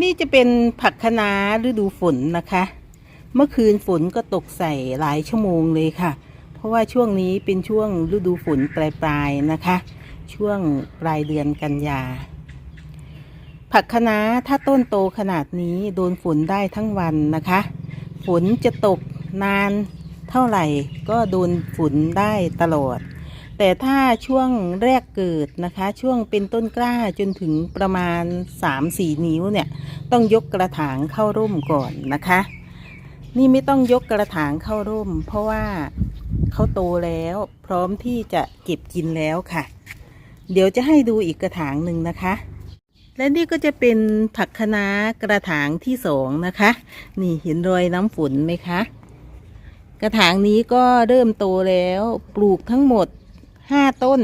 นี่จะเป็นผักคะน้าฤดูฝนนะคะ เมื่อคืนฝนก็ตกใส่หลายชั่วโมงเลยค่ะ เพราะว่าช่วงนี้เป็นช่วงฤดูฝนปลายๆนะคะ ช่วงปลายเดือนกันยา ผักคะน้าถ้าต้นโตขนาดนี้โดนฝนได้ทั้งวันนะคะ ฝนจะตกนานเท่าไหร่ก็โดนฝนได้ตลอด แต่ถ้าช่วงแรกเกิดนะคะ ช่วงเป็นต้นกล้าจนถึงประมาณ 3-4 นิ้วเนี่ย ต้องยกกระถางเข้าร่มก่อนนะคะ นี่ไม่ต้องยกกระถางเข้าร่ม เพราะว่าเขาโตแล้ว พร้อมที่จะเก็บกินแล้วค่ะ เดี๋ยวจะให้ดูอีกกระถางหนึ่งนะคะ และนี่ก็จะเป็นผักคะน้ากระถางที่สองนะคะ นี่เห็นรอยน้ำฝนไหมคะ กระถางนี้ก็เริ่มโตแล้วปลูกทั้งหมด ห้าต้น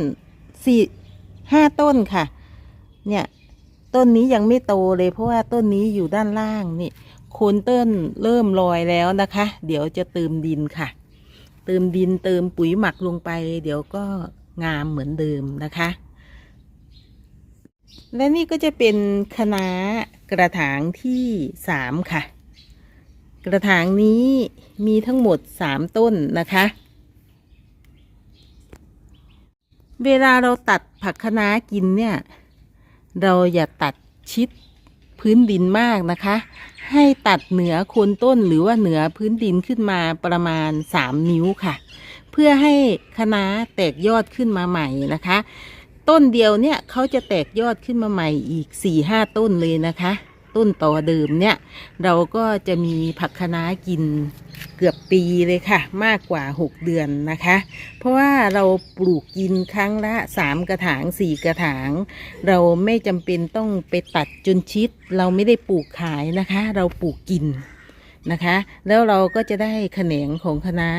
สี่ห้าต้นค่ะ เนี่ยต้นนี้ยังไม่โตเลยเพราะว่าต้นนี้อยู่ด้านล่างนี่โคนต้นเริ่มลอยแล้วนะคะ เดี๋ยวจะเติมดินค่ะ เติมดินเติมปุ๋ยหมักลงไป เดี๋ยวก็งามเหมือนเดิมนะคะ และนี่ก็จะเป็นคณะกระถางที่สามค่ะ กระถางนี้มีทั้งหมดสามต้นนะคะ เวลาเราตัดผักคะน้ากินเนี่ย เราอย่าตัดชิดพื้นดินมากนะคะ ให้ตัดเหนือโคนต้นหรือว่าเหนือพื้นดินขึ้นมาประมาณ 3 นิ้วค่ะ เพื่อให้คะน้าแตกยอดขึ้นมาใหม่นะคะ ต้นเดียวเนี่ยเขาจะแตกยอดขึ้นมาใหม่อีก4-5ต้นเลยนะคะ ต้นต่อเดิมเนี่ย เราก็จะมีผักคะน้ากินเกือบปีเลยค่ะ มากกว่า 6 เดือนนะคะ เพราะว่าเราปลูกกินครั้งละ 3 กระถาง 4 กระถาง เราไม่จำเป็นต้องไปตัดจนชิด เราไม่ได้ปลูกขายนะคะ เราปลูกกินนะคะ แล้วเราก็จะได้แขนงของคะน้า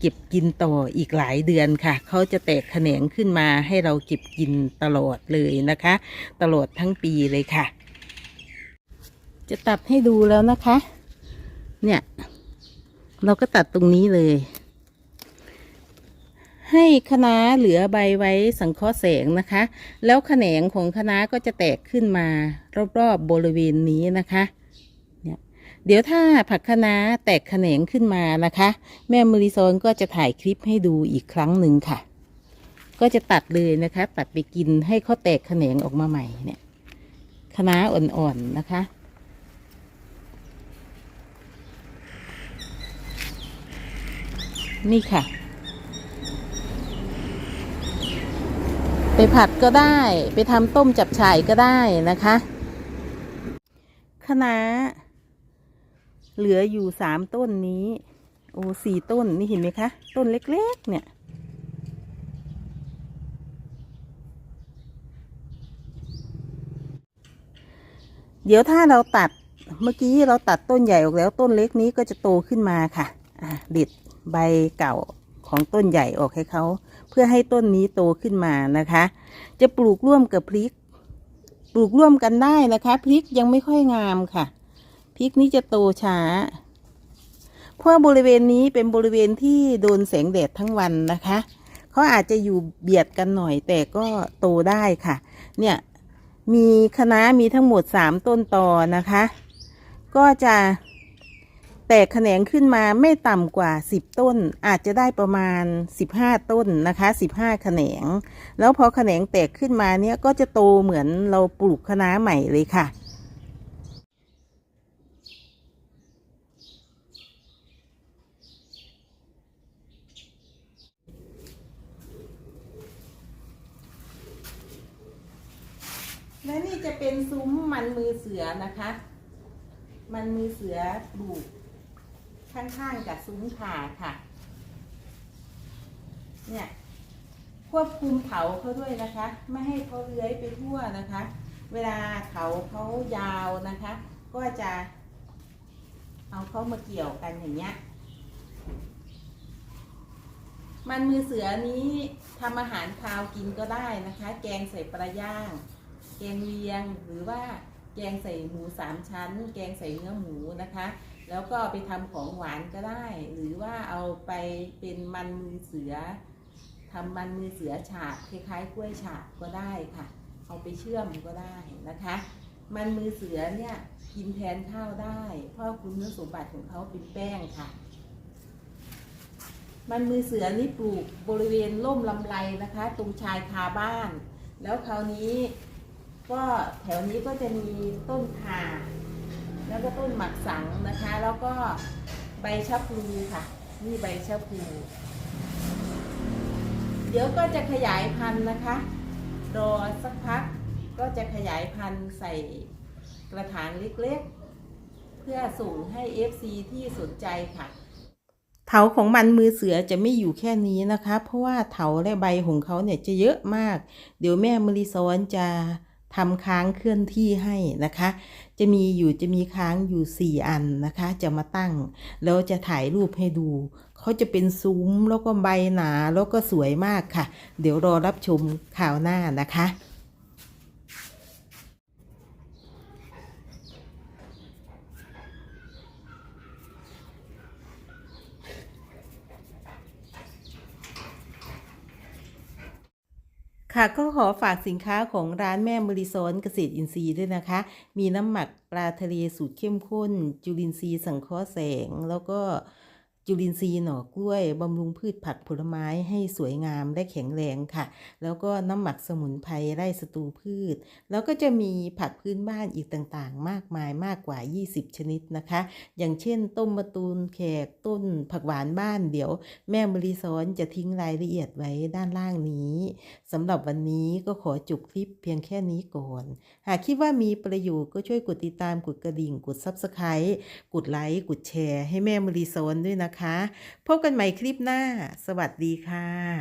เก็บกินต่ออีกหลายเดือนค่ะ เขาจะแตกแขนงขึ้นมาให้เราเก็บกินตลอดเลยนะคะ ตลอดทั้งปีเลยค่ะ จะตัดให้ดูแล้วนะคะ เนี่ย เราก็ตัดตรงนี้เลย ให้คณะเหลือใบไว้สังเคราะห์แสงนะคะ แล้วแขนงของคณะก็จะแตกขึ้นมารอบๆบบริเวณนี้นะคะเนี่ยเดี๋ยวถ้าผักคะน้าแตกแขนงขึ้นมานะคะ แม่มริซอนก็จะถ่ายคลิปให้ดูอีกครั้งหนึ่งค่ะ ก็จะตัดเลยนะคะ ตัดไปกินให้เขาแตกแขนงออกมาใหม่เนี่ยคะน้าอ่อนๆนะคะ นี่ค่ะ ไปผัดก็ได้ไปทำต้มจับฉ่ายก็ได้นะคะคะน้าเหลืออยู่สามต้นนี้ โอ้สี่ต้นนี่เห็นไหมคะ ต้นเล็ก ๆ เนี่ย เดี๋ยวถ้าเราตัดเมื่อกี้เราตัดต้นใหญ่ออกแล้วต้นเล็กนี้ก็จะโตขึ้นมาค่ะ อะเด็ด ใบเก่าของต้นใหญ่ออกให้เขา เพื่อให้ต้นนี้โตขึ้นมานะคะ จะปลูกร่วมกับพริก ปลูกร่วมกันได้นะคะ พริกยังไม่ค่อยงามค่ะ พริกนี้จะโตช้า เพราะบริเวณนี้เป็นบริเวณที่โดนแสงแดดทั้งวันนะคะเขาอาจจะอยู่เบียดกันหน่อยแต่ก็โตได้ค่ะ เนี่ยมีคณะมีทั้งหมดสามต้นตอนะคะ ก็จะ แตกแขนงขึ้นมาไม่ต่ำกว่าสิบต้น อาจจะได้ประมาณสิบห้าต้นนะคะสิบห้าแขนง แล้วพอแขนงแตกขึ้นมาเนี่ยก็จะโตเหมือนเราปลูกคะน้าใหม่เลยค่ะและนี่จะเป็นซุ้มมันมือเสือนะคะ มันมือเสือปลูก ข้างๆกับซุ้มขาค่ะ เนี่ย ควบคุมเขาเขาด้วยนะคะ ไม่ให้เขาเลื้อยไปทั่วนะคะ เวลาเขาเขายาวนะคะ ก็จะ เอาเขามาเกี่ยวกันอย่างเงี้ยมันมือเสือนี้ทำอาหารคาวกินก็ได้นะคะ แกงใส่ปลาย่าง แกงเลียงหรือว่า แกงใส่หมูสามชั้น แกงใส่เนื้อหมูนะคะ แล้วก็ไปทำของหวานก็ได้ หรือว่าเอาไปเป็นมันมือเสือทำมันมือเสือฉาบคล้ายๆกล้วยฉาบก็ได้ค่ะ เอาไปเชื่อมก็ได้นะคะ มันมือเสือเนี่ยกินแทนข้าวได้ เพราะคุณสมบัติของเขาเป็นแป้งค่ะมันมือเสือนี่ปลูกบริเวณร่มลำไรนะคะ ตรงชายคาบ้าน แล้วคราวนี้ ก็แถวนี้ก็จะมีต้นข่าแล้วก็ต้นหมักสังนะคะ แล้วก็ใบชะพลูค่ะ นี่ใบชะพลูเดี๋ยวก็จะขยายพันธุ์นะคะ รอสักพักก็จะขยายพันธุ์ใส่กระถางเล็กๆ เพื่อส่งให้ FC ที่สนใจค่ะ เถาของมันมือเสือจะไม่อยู่แค่นี้นะคะ เพราะว่าเถาและใบของเขาเนี่ยจะเยอะมาก เดี๋ยวแม่มริซอนจะ ทำค้างเคลื่อนที่ให้นะคะ จะมีอยู่จะมีค้างอยู่ 4 อันนะคะ จะมาตั้ง แล้วจะถ่ายรูปให้ดูเขาจะเป็นซุ้มแล้วก็ใบหนาแล้วก็สวยมากค่ะ เดี๋ยวรอรับชมข่าวหน้านะคะ ค่ะก็ขอฝากสินค้าของร้านแม่มริซอนเกษตรอินทรีย์ด้วยนะคะ มีน้ำหมักปลาทะเลสูตรเข้มข้น จุลินทรีย์สังเคราะห์แสง แล้วก็ จุลินทรีย์หน่อกล้วยบำรุงพืชผักผลไม้ให้สวยงามและแข็งแรงค่ะ แล้วก็น้ำหมักสมุนไพรไร่ศัตรูพืช แล้วก็จะมีผักพื้นบ้านอีกต่างๆ มากมายมากกว่า 20 ชนิดนะคะ อย่างเช่น ต้มมะตูนแขกต้นผักหวานบ้านเดี๋ยว แม่มริซอนจะทิ้งรายละเอียดไว้ด้านล่างนี้สำหรับวันนี้ก็ขอจบคลิปเพียงแค่นี้ก่อน หากคิดว่ามีประโยชน์ก็ช่วยกดติดตามกดกระดิ่งกด Subscribe กดไลค์กดแชร์ให้แม่มรีโซนด้วยนะคะนะคะ พบกันใหม่คลิปหน้า สวัสดีค่ะ